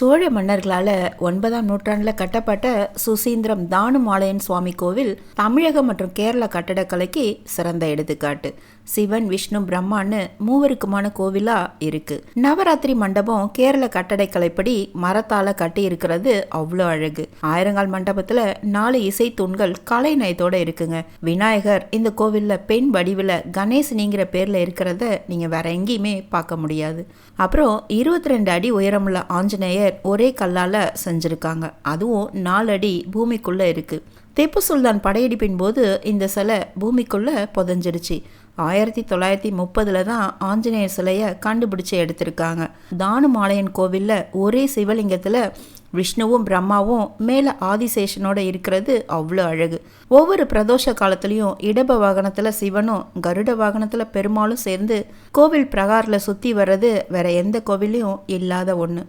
சோழ மன்னர்களால் ஒன்பதாம் நூற்றாண்டில் கட்டப்பட்ட சுசீந்திரம் தானுமாலயன் சுவாமி கோவில் தமிழகம் மற்றும் கேரள கட்டடக்கலைக்கு சிறந்த எடுத்துக்காட்டு. சிவன் விஷ்ணு பிரம்மான்னு மூவருக்குமான கோவிலா இருக்கு. நவராத்திரி மண்டபம் கேரள கட்டடக்கலைப்படி மரத்தால கட்டி இருக்கிறது அவ்வளோ அழகு. ஆயிரங்கால் மண்டபத்துல நாலு இசை தூண்கள் கலை நயத்தோட இருக்குங்க. விநாயகர் இந்த கோவில்ல பெண் வடிவில் கணேசனிங்கிற பேர்ல இருக்கிறத நீங்க வேற எங்கேயுமே பார்க்க முடியாது. அப்புறம் இருபத்தி ரெண்டு அடி உயரமுள்ள ஆஞ்சநேயர் ஒரே கல்லால் செஞ்சுருக்காங்க. அதுவும் நாலடி பூமிக்குள்ளே இருக்குது திப்பு சுல்தான் படையெடுப்பின் போது இந்த சிலை பூமிக்குள்ளே புதஞ்சிருச்சு ஆயிரத்தி தொள்ளாயிரத்தி முப்பதுல தான் ஆஞ்சநேயர் சிலையை கண்டுபிடிச்சி எடுத்திருக்காங்க. தானுமாலையன் கோவிலில் ஒரே சிவலிங்கத்தில் விஷ்ணுவும் பிரம்மாவும் மேலே ஆதிசேஷனோட இருக்கிறது அவ்வளோ அழகு. ஒவ்வொரு பிரதோஷ காலத்துலேயும் இடப வாகனத்தில் சிவனும் கருட வாகனத்தில் பெருமாளும் சேர்ந்து கோவில் பிரகாரில் சுற்றி வர்றது வேற எந்த கோவிலையும் இல்லாத ஒன்று